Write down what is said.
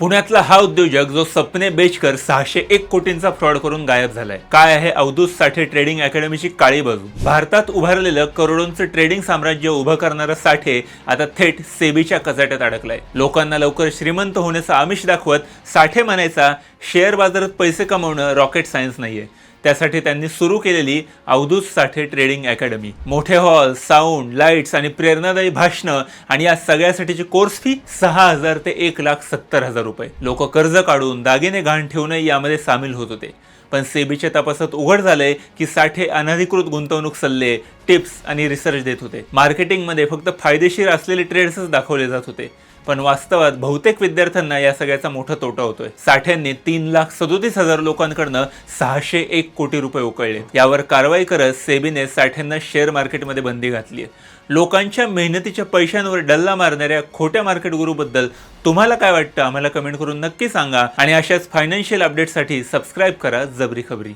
पुण्यातला हा उद्योजक जो सपने बेचकर सहाशे एक कोटींचा फ्रॉड करून गायब झालाय. काय आहे अवधूत साठे ट्रेडिंग अकॅडमीची काळी बाजू? भारतात उभारलेलं करोडोंचं ट्रेडिंग साम्राज्य उभं करणारं साठे आता थेट सेबीच्या कचाट्यात अडकलाय. लोकांना लवकर श्रीमंत होण्याचं आमिष दाखवत साठे म्हणायचा शेअर बाजारात पैसे कमवणं रॉकेट सायन्स नाहीये. त्यासाठी त्यांनी सुरू केलेली अवधूत साठे ट्रेडिंग अकॅडमी. मोठे हॉल साऊंड लाईट्स आणि प्रेरणादायी भाषणं आणि या सगळ्यासाठीची कोर्स फी सहा हजार ते एक लाख सत्तर हजार रुपये. लोक कर्ज काढून दागिने घाण ठेवूनही यामध्ये सामील होत होते. पण सेबीच्या तपासात उघड झालंय की साठे अनधिकृत गुंतवणूक सल्ले टिप्स आणि रिसर्च देत होते. मार्केटिंगमध्ये फक्त फायदेशीर असलेले ट्रेड्सच दाखवले जात होते. पण वास्तवात बहुतेक विद्यार्थ्यांना या सगळ्याचा मोठा तोटा होतोय. साठ्यांनी तीन लाख सदोतीस हजार लोकांकडनं सहाशे एक कोटी रुपये उकळले यावर कारवाई करत सेबीने साठ्यांना शेअर मार्केटमध्ये बंदी घातली आहे लोकांच्या मेहनतीच्या पैशांवर डल्ला मारणाऱ्या खोट्या मार्केट गुरुबद्दल तुम्हाला काय वाटतं? आम्हाला कमेंट करून नक्की सांगा. आणि अशाच फायनान्शियल अपडेटसाठी सबस्क्राईब करा जबरी खबरी.